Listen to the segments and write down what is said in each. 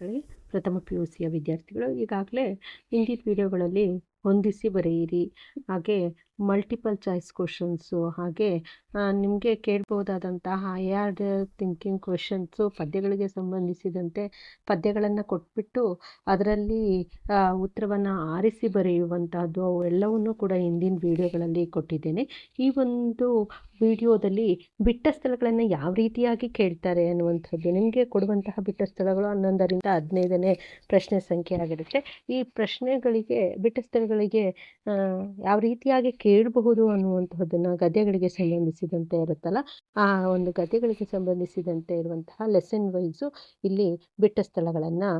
ವಿದ್ಯಾರ್ಥಿಗಳಿಗೆ ಪ್ರಥಮ P U ಸಿಯ ವಿದ್ಯಾರ್ಥಿಗಳು. ಈಗಾಗಲೇ ಹಿಂದಿನ ವಿಡಿಯೋಗಳಲ್ಲಿ ಹೊಂದಿಸಿ ಬರೆಯಿರಿ. ಹಾಗೆ ಮಲ್ಟಿಪಲ್ ಚಾಯ್ಸ್ ಕ್ವಶನ್ಸು ಹಾಗೆ ನಿಮಗೆ ಕೇಳ್ಬೋದಾದಂತಹ ಹೈಯಾರ್ಡ್ ಥಿಂಕಿಂಗ್ ಕ್ವಶನ್ಸು ಪದ್ಯಗಳಿಗೆ ಸಂಬಂಧಿಸಿದಂತೆ ಪದ್ಯಗಳನ್ನು ಕೊಟ್ಬಿಟ್ಟು ಅದರಲ್ಲಿ ಉತ್ತರವನ್ನು ಆರಿಸಿ ಬರೆಯುವಂತಹದ್ದು, ಅವೆಲ್ಲವನ್ನು ಕೂಡ ಹಿಂದಿನ ವಿಡಿಯೋಗಳಲ್ಲಿ ಕೊಟ್ಟಿದ್ದೇನೆ. ಈ ಒಂದು ವಿಡಿಯೋದಲ್ಲಿ ಬಿಟ್ಟ ಸ್ಥಳಗಳನ್ನು ಯಾವ ರೀತಿಯಾಗಿ ಕೇಳ್ತಾರೆ ಅನ್ನುವಂಥದ್ದು, ನಿಮಗೆ ಕೊಡುವಂತಹ ಬಿಟ್ಟ ಸ್ಥಳಗಳು ಹನ್ನೊಂದರಿಂದ ಹದಿನೈದನೇ ಪ್ರಶ್ನೆ ಸಂಖ್ಯೆ ಆಗಿರುತ್ತೆ. ಈ ಪ್ರಶ್ನೆಗಳಿಗೆ, ಬಿಟ್ಟ ಸ್ಥಳಗಳಿಗೆ ಯಾವ ರೀತಿಯಾಗಿ ಕೇಳಬಹುದು ಅನ್ನುವಂತಹದ್ದನ್ನು ಗದ್ಯಗಳಿಗೆ ಸಂಬಂಧಿಸಿದಂತೆ ಇರುತ್ತಲ್ಲ, ಆ ಒಂದು ಗದ್ಯಗಳಿಗೆ ಸಂಬಂಧಿಸಿದಂತೆ ಇರುವಂತಹ ಲೆಸನ್ ವೈಸು ಇಲ್ಲಿ ಬಿಟ್ಟ ಸ್ಥಳಗಳನ್ನು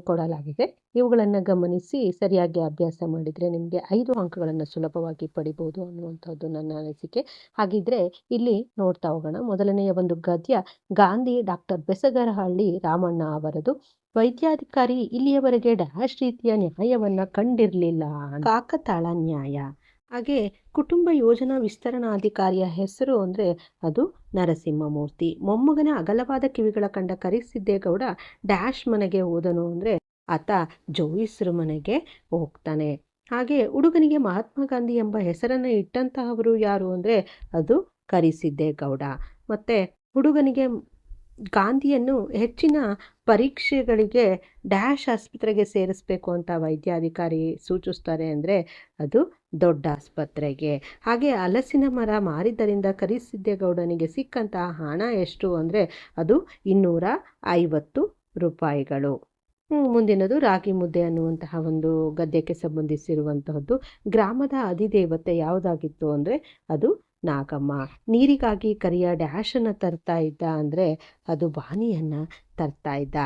ಕೊಡಲಾಗಿದೆ. ಇವುಗಳನ್ನು ಗಮನಿಸಿ ಸರಿಯಾಗಿ ಅಭ್ಯಾಸ ಮಾಡಿದರೆ ನಿಮಗೆ ಐದು ಅಂಕಗಳನ್ನು ಸುಲಭವಾಗಿ ಪಡಿಬೋದು ಅನ್ನುವಂಥದ್ದು ನನ್ನ ಅನಿಸಿಕೆ. ಹಾಗಿದ್ರೆ ಇಲ್ಲಿ ನೋಡ್ತಾ ಹೋಗೋಣ. ಮೊದಲನೆಯ ಒಂದು ಗದ್ಯ, ಗಾಂಧಿ ಡಾಕ್ಟರ್ ಬೆಸಗರಹಳ್ಳಿ ರಾಮಣ್ಣ ಅವರದು. ವೈದ್ಯಾಧಿಕಾರಿ ಇಲ್ಲಿಯವರೆಗೆ ಡ್ಯಾಶ್ ರೀತಿಯ ನ್ಯಾಯವನ್ನ ಕಂಡಿರಲಿಲ್ಲ ಕಾಕತಾಳ ನ್ಯಾಯ. ಹಾಗೆ ಕುಟುಂಬ ಯೋಜನಾ ವಿಸ್ತರಣಾಧಿಕಾರಿಯ ಹೆಸರು ಅಂದರೆ ಅದು ನರಸಿಂಹಮೂರ್ತಿ. ಮೊಮ್ಮಗನ ಅಗಲವಾದ ಕಿವಿಗಳ ಕಂಡ ಕರಿಸಿದ್ದೇಗೌಡ ಡ್ಯಾಶ್ ಮನೆಗೆ ಹೋದನು ಅಂದರೆ ಆತ ಜೋಯಿಸ್ರ ಮನೆಗೆ ಹೋಗ್ತಾನೆ. ಹಾಗೆ ಹುಡುಗನಿಗೆ ಮಹಾತ್ಮ ಗಾಂಧಿ ಎಂಬ ಹೆಸರನ್ನು ಇಟ್ಟಂತಹವರು ಯಾರು ಅಂದರೆ ಅದು ಕರಿಸಿದ್ದೇಗೌಡ. ಮತ್ತು ಹುಡುಗನಿಗೆ ಗಾಂಧಿಯನ್ನು ಹೆಚ್ಚಿನ ಪರೀಕ್ಷೆಗಳಿಗೆ ಡ್ಯಾಶ್ ಆಸ್ಪತ್ರೆಗೆ ಸೇರಿಸಬೇಕು ಅಂತ ವೈದ್ಯಾಧಿಕಾರಿ ಸೂಚಿಸ್ತಾರೆ ಅಂದರೆ ಅದು ದೊಡ್ಡ ಆಸ್ಪತ್ರೆಗೆ. ಹಾಗೆ ಹಲಸಿನ ಮರ ಮಾರಿದ್ದರಿಂದ ಕರಿಸಿದ್ದೇಗೌಡನಿಗೆ ಸಿಕ್ಕಂತಹ ಹಣ ಎಷ್ಟು ಅಂದರೆ ಅದು ಇನ್ನೂರ ಐವತ್ತು ರೂಪಾಯಿಗಳು. ಮುಂದಿನದು ರಾಗಿ ಮುದ್ದೆ ಅನ್ನುವಂತಹ ಒಂದು ಗದ್ಯಕ್ಕೆ ಸಂಬಂಧಿಸಿರುವಂತಹದ್ದು. ಗ್ರಾಮದ ಅಧಿದೇವತೆ ಯಾವುದಾಗಿತ್ತು ಅಂದರೆ ಅದು ನಾಗಮ್ಮ, ನೀರಿಗಾಗಿ ಕರಿಯ ಡ್ಯಾಶನ್ನು ತರ್ತಾ ಇದ್ದ ಅಂದರೆ ಅದು ಬಾನಿಯನ್ನು ತರ್ತಾ ಇದ್ದ.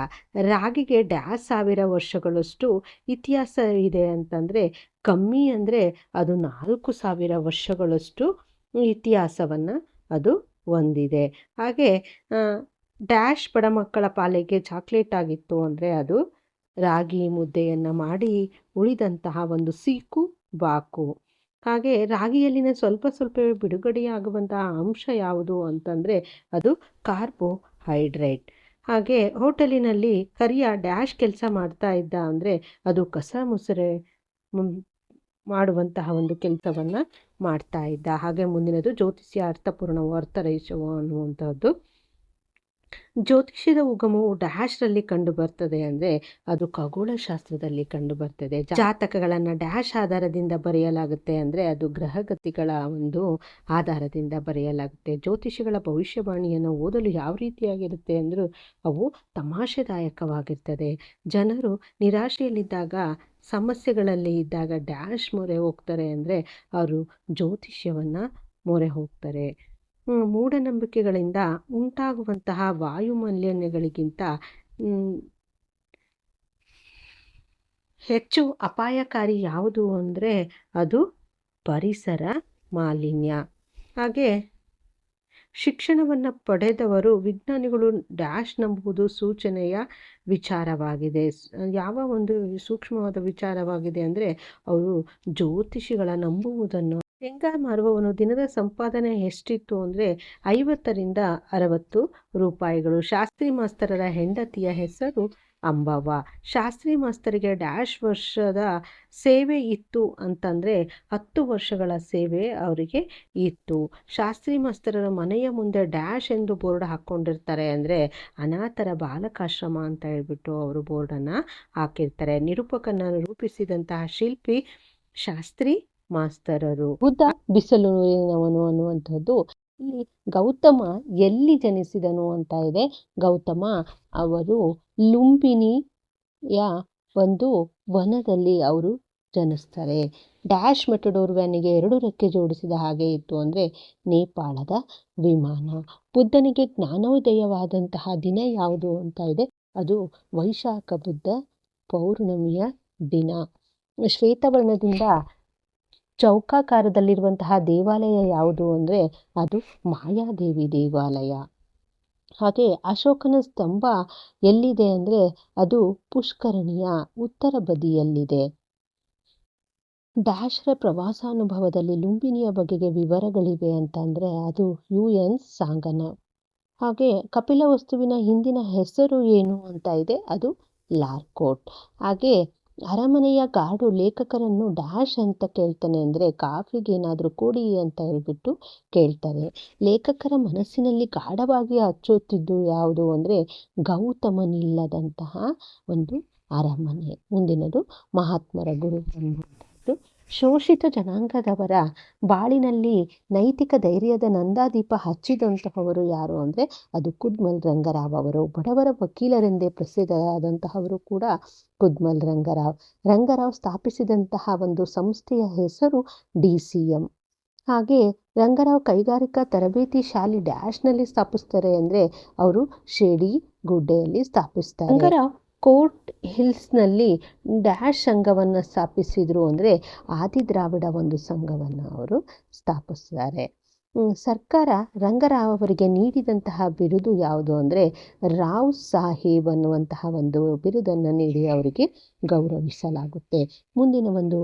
ರಾಗಿಗೆ ಡ್ಯಾಶ್ ಸಾವಿರ ವರ್ಷಗಳಷ್ಟು ಇತಿಹಾಸ ಇದೆ ಅಂತಂದರೆ ಕಮ್ಮಿ ಅಂದರೆ ಅದು ನಾಲ್ಕು ಸಾವಿರ ವರ್ಷಗಳಷ್ಟು ಇತಿಹಾಸವನ್ನು ಅದು ಹೊಂದಿದೆ. ಹಾಗೆ ಡ್ಯಾಶ್ ಬಡ ಮಕ್ಕಳ ಪಾಲಿಗೆ ಚಾಕ್ಲೇಟ್ ಆಗಿತ್ತು ಅಂದರೆ ಅದು ರಾಗಿ ಮುದ್ದೆಯನ್ನು ಮಾಡಿ ಉಳಿದಂತಹ ಒಂದು ಸೀಕು ಬಾಕು. ಹಾಗೆ ರಾಗಿಯಲ್ಲಿನ ಸ್ವಲ್ಪ ಸ್ವಲ್ಪ ಬಿಡುಗಡೆಯಾಗುವಂತಹ ಅಂಶ ಯಾವುದು ಅಂತಂದರೆ ಅದು ಕಾರ್ಬೋಹೈಡ್ರೇಟ್. ಹಾಗೆ ಹೋಟೆಲಿನಲ್ಲಿ ಕರಿಯ ಡ್ಯಾಶ್ ಕೆಲಸ ಮಾಡ್ತಾ ಇದ್ದ ಅಂದರೆ ಅದು ಕಸ ಮುಸುರೆ ಮಾಡುವಂತಹ ಒಂದು ಕೆಲಸವನ್ನು ಮಾಡ್ತಾ ಇದ್ದ. ಹಾಗೆ ಮುಂದಿನದು ಜ್ಯೋತಿಷ್ಯ ಅರ್ಥಪೂರ್ಣ ಅರ್ಥರಹಿಸುವ ಅನ್ನುವಂಥದ್ದು ಜ್ಯೋತಿಷ್ಯದ ಉಗಮವು ಡ್ಯಾಶ್ರಲ್ಲಿ ಕಂಡು ಬರ್ತದೆ ಅಂದರೆ ಅದು ಖಗೋಳಶಾಸ್ತ್ರದಲ್ಲಿ ಕಂಡು ಬರ್ತದೆ. ಜಾತಕಗಳನ್ನು ಡ್ಯಾಶ್ ಆಧಾರದಿಂದ ಬರೆಯಲಾಗುತ್ತೆ ಅಂದರೆ ಅದು ಗ್ರಹಗತಿಗಳ ಒಂದು ಆಧಾರದಿಂದ ಬರೆಯಲಾಗುತ್ತೆ. ಜ್ಯೋತಿಷಿಗಳ ಭವಿಷ್ಯವಾಣಿಯನ್ನು ಓದಲು ಯಾವ ರೀತಿಯಾಗಿರುತ್ತೆ ಅಂದರೂ ಅವು ತಮಾಷೆದಾಯಕವಾಗಿರ್ತದೆ. ಜನರು ನಿರಾಶೆಯಲ್ಲಿದ್ದಾಗ, ಸಮಸ್ಯೆಗಳಲ್ಲಿ ಇದ್ದಾಗ ಡ್ಯಾಶ್ ಮೊರೆ ಹೋಗ್ತಾರೆ ಅಂದರೆ ಅವರು ಜ್ಯೋತಿಷ್ಯವನ್ನು ಮೊರೆ ಹೋಗ್ತಾರೆ. ಮೂಢನಂಬಿಕೆಗಳಿಂದ ಉಂಟಾಗುವಂತಹ ವಾಯುಮಾಲಿನ್ಯಗಳಿಗಿಂತ ಹೆಚ್ಚು ಅಪಾಯಕಾರಿ ಯಾವುದು ಅಂದರೆ ಅದು ಪರಿಸರ ಮಾಲಿನ್ಯ. ಹಾಗೆ ಶಿಕ್ಷಣವನ್ನು ಪಡೆದವರು, ವಿಜ್ಞಾನಿಗಳು ಡ್ಯಾಶ್ ನಂಬುವುದು ಸೂಚನೆಯ ವಿಚಾರವಾಗಿದೆ. ಯಾವ ಒಂದು ಸೂಕ್ಷ್ಮವಾದ ವಿಚಾರವಾಗಿದೆ ಅಂದರೆ, ಅವರು ಜ್ಯೋತಿಷಿಗಳ ನಂಬುವುದನ್ನು ಶೇಂಗಾ ಮಾರುವವನು ದಿನದ ಸಂಪಾದನೆ ಎಷ್ಟಿತ್ತು ಅಂದರೆ ಐವತ್ತರಿಂದ ಅರವತ್ತು ರೂಪಾಯಿಗಳು. ಶಾಸ್ತ್ರಿ ಮಾಸ್ತರರ ಹೆಂಡತಿಯ ಹೆಸರು ಅಂಬವ್ವ. ಶಾಸ್ತ್ರಿ ಮಾಸ್ತರಿಗೆ ಡ್ಯಾಶ್ ವರ್ಷದ ಸೇವೆ ಇತ್ತು ಅಂತಂದರೆ ಹತ್ತು ವರ್ಷಗಳ ಸೇವೆ ಅವರಿಗೆ ಇತ್ತು. ಶಾಸ್ತ್ರಿ ಮಾಸ್ತರರ ಮನೆಯ ಮುಂದೆ ಡ್ಯಾಶ್ ಎಂದು ಬೋರ್ಡ್ ಹಾಕ್ಕೊಂಡಿರ್ತಾರೆ ಅಂದರೆ ಅನಾಥರ ಬಾಲಕಾಶ್ರಮ ಅಂತ ಹೇಳ್ಬಿಟ್ಟು ಅವರು ಬೋರ್ಡನ್ನು ಹಾಕಿರ್ತಾರೆ. ನಿರೂಪಕನ ರೂಪಿಸಿದಂತಹ ಶಿಲ್ಪಿ ಶಾಸ್ತ್ರಿ ಮಾಸ್ತರರು. ಬುದ್ಧ ಬಿಸಲುನವನು ಅನ್ನುವಂಥದ್ದು. ಇಲ್ಲಿ ಗೌತಮ ಎಲ್ಲಿ ಜನಿಸಿದನು ಅಂತ ಇದೆ. ಗೌತಮ ಅವರು ಲುಂಬಿನಿಯ ಒಂದು ವನದಲ್ಲಿ ಅವರು ಜನಿಸ್ತಾರೆ. ಡ್ಯಾಶ್ ಮೆಟಡೋರ್ ವ್ಯಾನಿಗೆ ಎರಡು ರೆಕ್ಕೆ ಜೋಡಿಸಿದ ಹಾಗೆ ಇತ್ತು ಅಂದರೆ ನೇಪಾಳದ ವಿಮಾನ. ಬುದ್ಧನಿಗೆ ಜ್ಞಾನೋದಯವಾದಂತಹ ದಿನ ಯಾವುದು ಅಂತ ಇದೆ. ಅದು ವೈಶಾಖ ಬುದ್ಧ ಪೌರ್ಣಮಿಯ ದಿನ. ಶ್ವೇತವರ್ಣದಿಂದ ಚೌಕಾಕಾರದಲ್ಲಿರುವಂತಹ ದೇವಾಲಯ ಯಾವುದು ಅಂದರೆ ಅದು ಮಾಯಾದೇವಿ ದೇವಾಲಯ. ಹಾಗೆ ಅಶೋಕನ ಸ್ತಂಭ ಎಲ್ಲಿದೆ ಅಂದರೆ ಅದು ಪುಷ್ಕರಣಿಯ ಉತ್ತರ ಬದಿಯಲ್ಲಿದೆ. ಡ್ಯಾಶ್ರ ಪ್ರವಾಸಾನುಭವದಲ್ಲಿ ಲುಂಬಿನಿಯ ಬಗೆಗೆ ವಿವರಗಳಿವೆ ಅಂತಂದರೆ ಅದು ಯು ಎನ್ ಸಾಂಗನ. ಹಾಗೆ ಕಪಿಲ ವಸ್ತುವಿನ ಹಿಂದಿನ ಹೆಸರು ಏನು ಅಂತ ಇದೆ, ಅದು ಲಾರ್ಕೋಟ್. ಹಾಗೆ ಅರಮನೆಯ ಕಾಡು ಲೇಖಕರನ್ನು ಡ್ಯಾಶ್ ಅಂತ ಕೇಳ್ತಾನೆ ಅಂದರೆ ಕಾಫಿಗೆ ಏನಾದರೂ ಕೊಡಿ ಅಂತ ಹೇಳ್ಬಿಟ್ಟು ಕೇಳ್ತಾರೆ. ಲೇಖಕರ ಮನಸ್ಸಿನಲ್ಲಿ ಗಾಢವಾಗಿ ಹಚ್ಚುತ್ತಿದ್ದು ಯಾವುದು ಅಂದರೆ ಗೌತಮನಿಲ್ಲದಂತಹ ಒಂದು ಅರಮನೆ. ಮುಂದಿನದು ಮಹಾತ್ಮರ ಗುರು. ಶೋಷಿತ ಜನಾಂಗದವರ ಬಾಳಿನಲ್ಲಿ ನೈತಿಕ ಧೈರ್ಯದ ನಂದಾದೀಪ ಹಚ್ಚಿದಂತಹವರು ಯಾರು ಅಂದರೆ ಅದು ಕುದ್ಮಲ್ ರಂಗರಾವ್ ಅವರು. ಬಡವರ ವಕೀಲರೆಂದೇ ಪ್ರಸಿದ್ಧರಾದಂತಹವರು ಕೂಡ ಕುದ್ಮಲ್ ರಂಗರಾವ್. ರಂಗರಾವ್ ಸ್ಥಾಪಿಸಿದಂತಹ ಒಂದು ಸಂಸ್ಥೆಯ ಹೆಸರು ಡಿ ಹಾಗೆ ರಂಗರಾವ್ ಕೈಗಾರಿಕಾ ತರಬೇತಿ ಶಾಲೆ ಡ್ಯಾಶ್ನಲ್ಲಿ ಸ್ಥಾಪಿಸ್ತಾರೆ ಅಂದರೆ ಅವರು ಶೇಡಿ ಗುಡ್ಡೆಯಲ್ಲಿ ಸ್ಥಾಪಿಸ್ತಾರೆ. ರಂಗರಾವ್ ಕೋರ್ಟ್ ಹಿಲ್ಸ್ನಲ್ಲಿ ಡ್ಯಾಶ್ ಸಂಘವನ್ನು ಸ್ಥಾಪಿಸಿದರು ಅಂದರೆ ಆದಿದ್ರಾವಿಡ ಒಂದು ಸಂಘವನ್ನು ಅವರು ಸ್ಥಾಪಿಸ್ತಾರೆ ಸರ್ಕಾರ ರಂಗರಾವ್ ಅವರಿಗೆ ನೀಡಿದಂತಹ ಬಿರುದು ಯಾವುದು ಅಂದರೆ ರಾವ್ ಸಾಹೇಬ್ ಅನ್ನುವಂತಹ ಒಂದು ಬಿರುದನ್ನು ನೀಡಿ ಅವರಿಗೆ ಗೌರವಿಸಲಾಗುತ್ತೆ. ಮುಂದಿನ ಒಂದು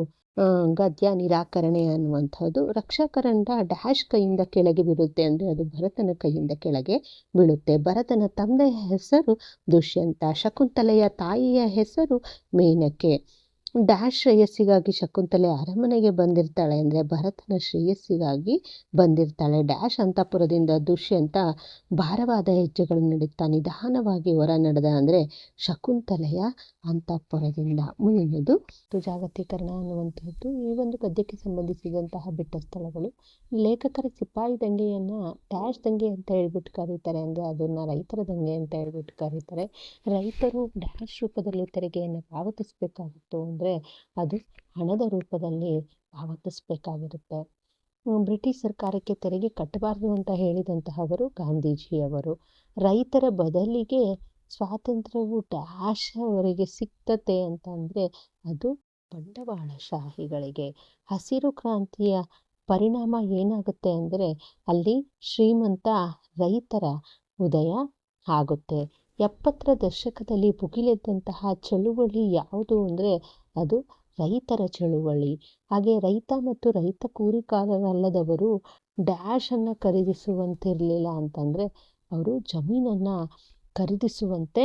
ಗದ್ಯ ನಿರಾಕರಣೆ ಅನ್ನುವಂಥದ್ದು ರಕ್ಷಾಕರಂಡ ಡ್ಯಾಶ್ ಕೈಯಿಂದ ಕೆಳಗೆ ಬೀಳುತ್ತೆ ಅಂದರೆ ಅದು ಭರತನ ಕೈಯಿಂದ ಕೆಳಗೆ ಬೀಳುತ್ತೆ. ಭರತನ ತಂದೆಯ ಹೆಸರು ದುಷ್ಯಂತ, ಶಕುಂತಲೆಯ ತಾಯಿಯ ಹೆಸರು ಮೇನಕೆ. ಡ್ಯಾಶ್ ಶ್ರೇಯಸ್ಸಿಗಾಗಿ ಶಕುಂತಲೆ ಅರಮನೆಗೆ ಬಂದಿರ್ತಾಳೆ ಅಂದರೆ ಭರತನ ಶ್ರೇಯಸ್ಸಿಗಾಗಿ ಬಂದಿರ್ತಾಳೆ. ಡ್ಯಾಶ್ ಅಂತಃಪುರದಿಂದ ದುಷ್ಯಂತ ಭಾರವಾದ ಹೆಜ್ಜೆಗಳು ನಡೀತಾ ನಿಧಾನವಾಗಿ ಹೊರ ನಡೆದ ಅಂದರೆ ಶಕುಂತಲೆಯ ಅಂತಃಪುರದಿಂದ. ಮುಂದಿನದು ಜಾಗತೀಕರಣ ಅನ್ನುವಂಥದ್ದು. ಈ ಒಂದು ಪದ್ಯಕ್ಕೆ ಸಂಬಂಧಿಸಿದಂತಹ ಬಿಟ್ಟ ಸ್ಥಳಗಳು. ಲೇಖಕರ ಸಿಪಾಯಿ ದಂಗೆಯನ್ನು ಡ್ಯಾಶ್ ದಂಗೆ ಅಂತ ಹೇಳ್ಬಿಟ್ಟು ಕರೀತಾರೆ ಅಂದರೆ ಅದನ್ನು ರೈತರ ದಂಗೆ ಅಂತ ಹೇಳ್ಬಿಟ್ಟು ಕರೀತಾರೆ. ರೈತರು ಡ್ಯಾಶ್ ರೂಪದಲ್ಲಿ ತೆರಿಗೆಯನ್ನು ಪಾವತಿಸಬೇಕಾಗಿತ್ತು ಅಂದರೆ ಅದು ಹಣದ ರೂಪದಲ್ಲಿ ಪಾವತಿಸಬೇಕಾಗಿರುತ್ತೆ ಬ್ರಿಟಿಷ್ ಸರ್ಕಾರಕ್ಕೆ ತೆರಿಗೆ ಕಟ್ಟಬಾರ್ದು ಅಂತ ಹೇಳಿದಂತಹವರು ಗಾಂಧೀಜಿಯವರು. ರೈತರ ಬದಲಿಗೆ ಸ್ವಾತಂತ್ರ್ಯವು ಡ್ಯಾಶ್ ಅವರಿಗೆ ಸಿಕ್ತತೆ ಅಂತಂದರೆ ಅದು ಬಂಡವಾಳಶಾಹಿಗಳಿಗೆ. ಹಸಿರು ಕ್ರಾಂತಿಯ ಪರಿಣಾಮ ಏನಾಗುತ್ತೆ ಅಂದರೆ ಅಲ್ಲಿ ಶ್ರೀಮಂತ ರೈತರ ಉದಯ ಆಗುತ್ತೆ. ಎಪ್ಪತ್ತರ ದಶಕದಲ್ಲಿ ಭುಗಿಲೆದ್ದಂತಹ ಚಳುವಳಿ ಯಾವುದು ಅಂದರೆ ಅದು ರೈತರ ಚಳುವಳಿ. ಹಾಗೆ ರೈತ ಮತ್ತು ರೈತ ಕೂಲಿಕಾರರಲ್ಲದವರು ಡ್ಯಾಶನ್ನು ಖರೀದಿಸುವಂತಿರಲಿಲ್ಲ ಅಂತಂದರೆ ಅವರು ಜಮೀನನ್ನು ಖರೀದಿಸುವಂತೆ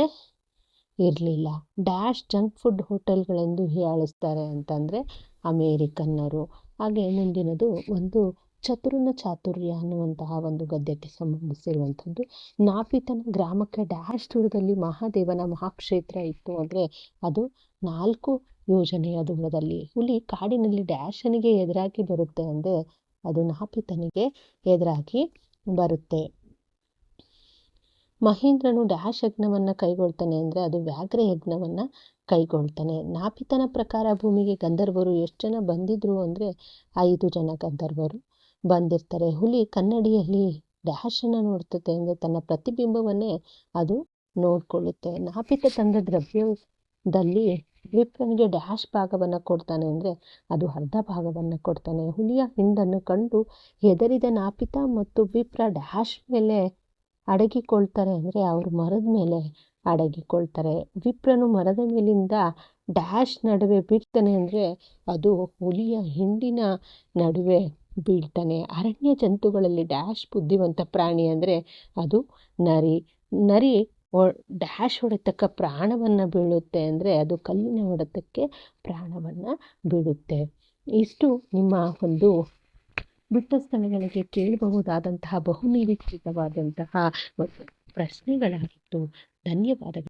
ಇರಲಿಲ್ಲ. ಡ್ಯಾಶ್ ಜಂಕ್ ಫುಡ್ ಹೋಟೆಲ್ಗಳೆಂದು ಹೀಯಾಳಿಸ್ತಾರೆ ಅಂತಂದರೆ ಅಮೇರಿಕನ್ನರು. ಹಾಗೆ ಮುಂದಿನದು ಒಂದು ಚತುರ್ನ ಚಾತುರ್ಯ ಅನ್ನುವಂತಹ ಒಂದು ಗದ್ಯಕ್ಕೆ ಸಂಬಂಧಿಸಿರುವಂಥದ್ದು. ನಾಪಿತನ ಗ್ರಾಮಕ್ಕೆ ಡ್ಯಾಶ್ ದೂರದಲ್ಲಿ ಮಹಾದೇವನ ಮಹಾಕ್ಷೇತ್ರ ಇತ್ತು ಅಂದರೆ ಅದು ನಾಲ್ಕು ಯೋಜನೆಯ ದೂರದಲ್ಲಿ ಹುಲಿ ಕಾಡಿನಲ್ಲಿ ಡ್ಯಾಶನಿಗೆ ಎದುರಾಗಿ ಬರುತ್ತೆ ಅಂದರೆ ಅದು ನಾಪಿತನಿಗೆ ಎದುರಾಗಿ ಬರುತ್ತೆ. ಮಹೇಂದ್ರನು ಡ್ಯಾಶ್ ಯಜ್ಞವನ್ನು ಕೈಗೊಳ್ತಾನೆ ಅಂದರೆ ಅದು ವ್ಯಾಘ್ರ ಯಜ್ಞವನ್ನು ಕೈಗೊಳ್ತಾನೆ. ನಾಪಿತನ ಪ್ರಕಾರ ಭೂಮಿಗೆ ಗಂಧರ್ವರು ಎಷ್ಟು ಜನ ಬಂದಿದ್ರು ಅಂದರೆ ಐದು ಜನ ಗಂಧರ್ವರು ಬಂದಿರ್ತಾರೆ. ಹುಲಿ ಕನ್ನಡಿಯಲ್ಲಿ ಡ್ಯಾಶನ್ನು ನೋಡ್ತದೆ ಅಂದರೆ ತನ್ನ ಪ್ರತಿಬಿಂಬವನ್ನೇ ಅದು ನೋಡಿಕೊಳ್ಳುತ್ತೆ. ನಾಪಿತ ತಂದ ದ್ರವ್ಯದಲ್ಲಿ ವಿಪ್ರನಿಗೆ ಡ್ಯಾಶ್ ಭಾಗವನ್ನು ಕೊಡ್ತಾನೆ ಅಂದರೆ ಅದು ಅರ್ಧ ಭಾಗವನ್ನು ಕೊಡ್ತಾನೆ. ಹುಲಿಯ ಹಿಂಡನ್ನು ಕಂಡು ಹೆದರಿದ ನಾಪಿತ ಮತ್ತು ವಿಪ್ರ ಡ್ಯಾಶ್ ಮೇಲೆ ಅಡಗಿಕೊಳ್ತಾರೆ ಅಂದರೆ ಅವರು ಮರದ ಮೇಲೆ ಅಡಗಿಕೊಳ್ತಾರೆ. ವಿಪ್ರನು ಮರದ ಮೇಲಿಂದ ಡ್ಯಾಶ್ ನಡುವೆ ಬೀಳ್ತಾನೆ ಅಂದರೆ ಅದು ಹುಲಿಯ ಹಿಂಡಿನ ನಡುವೆ ಬೀಳ್ತಾನೆ. ಅರಣ್ಯ ಜಂತುಗಳಲ್ಲಿ ಡ್ಯಾಶ್ ಬುದ್ಧಿವಂತ ಪ್ರಾಣಿ ಅಂದರೆ ಅದು ನರಿ. ನರಿ ಒ, ಡ್ಯಾಶ್ ಹೊಡೆತಕ್ಕ ಪ್ರಾಣವನ್ನು ಬೀಳುತ್ತೆ ಅಂದರೆ ಅದು ಕಲ್ಲಿನ ಹೊಡೆತಕ್ಕೆ ಪ್ರಾಣವನ್ನು ಬೀಳುತ್ತೆ. ಇಷ್ಟು ನಿಮ್ಮ ಒಂದು ಬಿಟ್ಟ ಸ್ಥಳಗಳಿಗೆ ಕೇಳಬಹುದಾದಂತಹ ಬಹುನಿರೀಕ್ಷಿತವಾದಂತಹ ಪ್ರಶ್ನೆಗಳಾಗಿತ್ತು. ಧನ್ಯವಾದಗಳು.